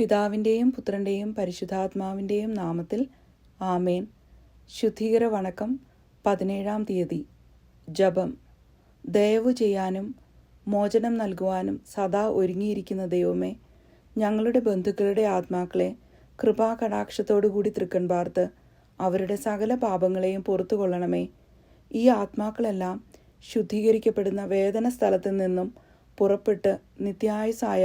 പിതാവിന്റെയും പുത്രന്റെയും പരിശുദ്ധാത്മാവിന്റെയും നാമത്തിൽ ആമേൻ. ശുദ്ധീകര വണക്കം പതിനേഴാം തീയതി. ജപം. ദയവ് ചെയ്യാനും മോചനം നൽകുവാനും സദാ ഒരുങ്ങിയിരിക്കുന്ന ദൈവമേ ഞങ്ങളുടെ ബന്ധുക്കളുടെ ആത്മാക്കളെ കൃപാകടാക്ഷത്തോടുകൂടി തൃക്കൺ പാർത്ത് അവരുടെ സകല പാപങ്ങളെയും പുറത്തു കൊള്ളണമേ ഈ ആത്മാക്കളെല്ലാം ശുദ്ധീകരിക്കപ്പെടുന്ന വേദന സ്ഥലത്തു നിന്നും പുറപ്പെട്ട് നിത്യായുസായ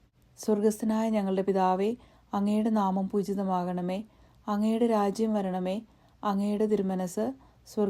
സ്വർഗസ്ഥനായ ഞങ്ങളുടെ പിതാവേ അങ്ങയുടെ നാമം പൂജിതമാകണമേ അങ്ങയുടെ രാജ്യം വരണമേ അങ്ങയുടെ തിരുമനസ്